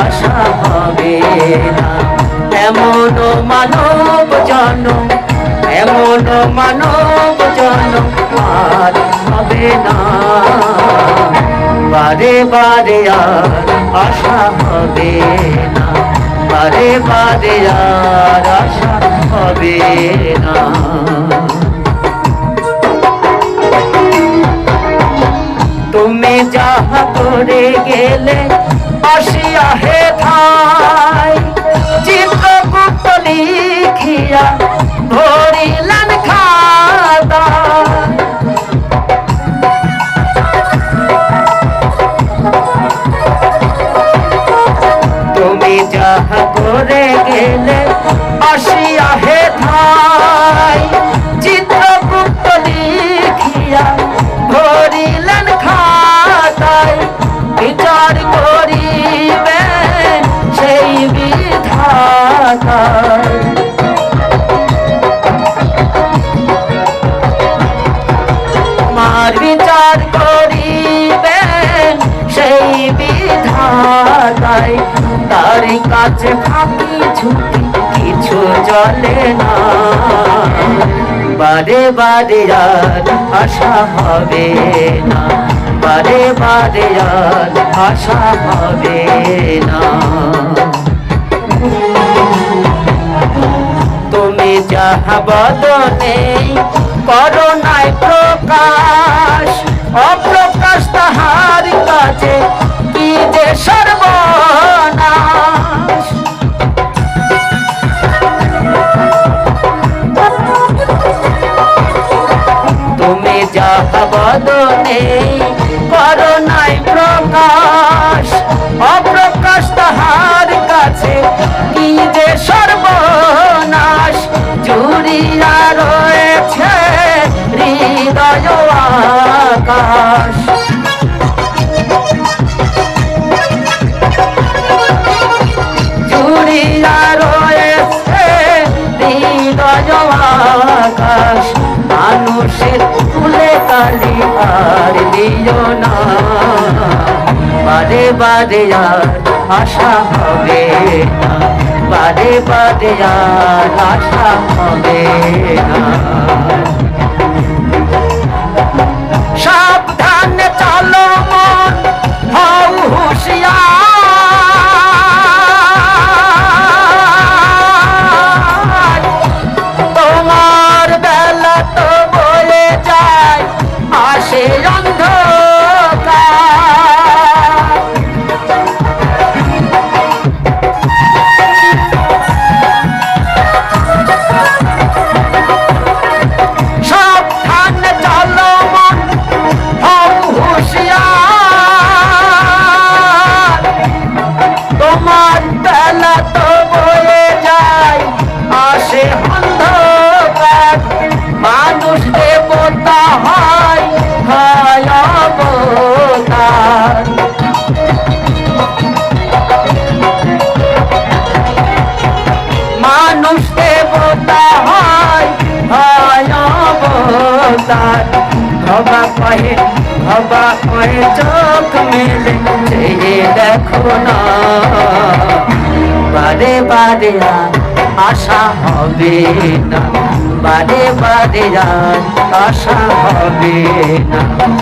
আশা হবে না। এমন মানব জন এমন মানব জন আর হবে না। বারে বারে আর আশা হবে না। বারে বারে আর আশা হবে না। তুমি যাহা করে গেলে আসিয়া হে ঠাই বিচার করিবেন সেই বিধাতায় তার কাছে ফাঁকি ঝুঁকি, কিছু জলে না। বারে বারে আর আশা হবে না। বারে বারে আর আশা হবে না। তুমি যাহা বদনে করোনায় সর্বনাশ। তুমি যাহা বদনে করোনায় প্রকাশ। অপ্রকাশ তাহার কাছে কি যে সর্বনাশ। জুড়িয়া রয়েছে হৃদয় আকাশ। আর আশা হবে না। আর আশা হবে না। অবতার ভবা কহে ভবা কহে চোখ মেলে, চেয়ে দেখো না। বারে বারে আশা হবে না। বারে বারে আশা হবে না।